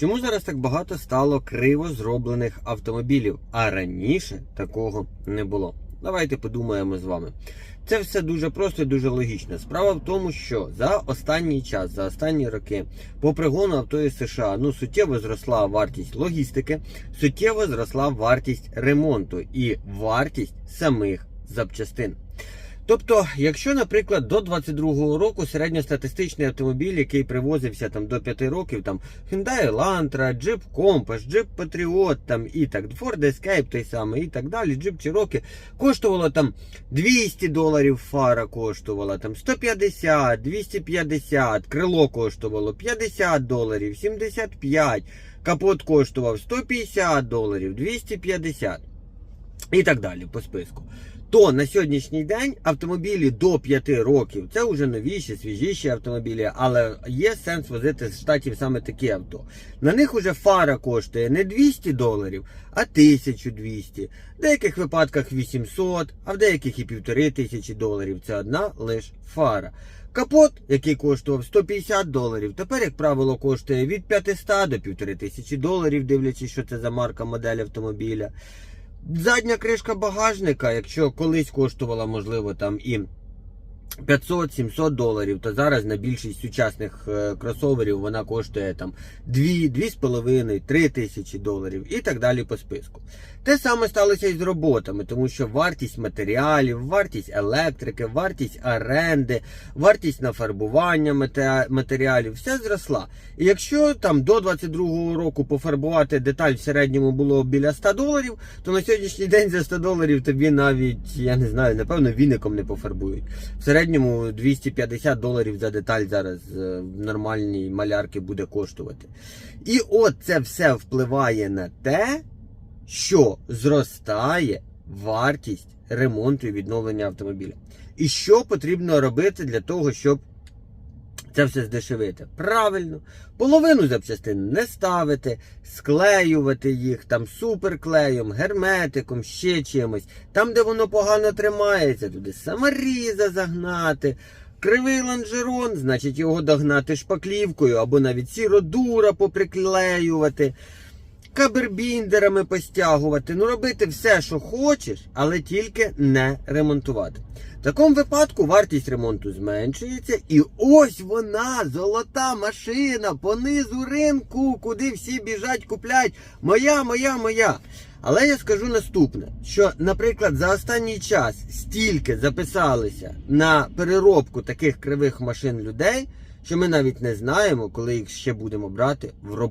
Чому зараз так багато стало криво зроблених автомобілів, а раніше такого не було? Давайте подумаємо з вами. Це все дуже просто і дуже логічно. Справа в тому, що за останній час, за останні роки, по пригону авто із США, ну суттєво зросла вартість логістики, суттєво зросла вартість ремонту і вартість самих запчастин. Тобто, якщо, наприклад, до 22-го року середньостатистичний автомобіль, який привозився там до 5 років, там Hyundai Elantra, Jeep Compass, Jeep Patriot, там і так, Ford Escape той самий і так далі, Jeep Cherokee, коштувало там 200 доларів фара коштувала, там 150, 250, крило коштувало 50 доларів, 75, капот коштував 150 доларів, 250 і так далі по списку. То на сьогоднішній день автомобілі до 5 років це вже новіші, свіжіші автомобілі, але є сенс возити з штатів саме такі авто. На них уже фара коштує не 200 доларів, а 1200. В деяких випадках 800, а в деяких і 1500 доларів. Це одна лише фара. Капот, який коштував 150 доларів, тепер, як правило, коштує від 500 до 1500 доларів, дивлячись, що це за марка модель автомобіля. Задня кришка багажника, якщо колись коштувала, можливо, там і 500-700 доларів, то зараз на більшість сучасних е, кросоверів вона коштує там 2, 2,5, 3 тисячі доларів і так далі по списку. Те саме сталося і з роботами, тому що вартість матеріалів, вартість електрики, вартість оренди, вартість нафарбування матеріалів, все зросла. І якщо там до 22-го року пофарбувати деталь в середньому було біля 100 доларів, то на сьогоднішній день за 100 доларів тобі навіть, я не знаю, напевно, віником не пофарбують. В середньому 250 доларів за деталь зараз е, в нормальній малярки буде коштувати. І от це все впливає на те, що зростає вартість ремонту і відновлення автомобіля. І що потрібно робити для того, щоб це все здешевити? Правильно, половину запчастин не ставити, склеювати їх там суперклеєм, герметиком, ще чимось. Там, де воно погано тримається, туди саморіза загнати. Кривий ланжерон, значить його догнати шпаклівкою або навіть сіродура поприклеювати кабербіндерами постягувати, ну робити все, що хочеш, але тільки не ремонтувати. В такому випадку вартість ремонту зменшується, і ось вона, золота машина по низу ринку, куди всі біжать, куплять. Моя, моя, моя. Але я скажу наступне: що, наприклад, за останній час стільки записалися на переробку таких кривих машин людей, що ми навіть не знаємо, коли їх ще будемо брати в роботу.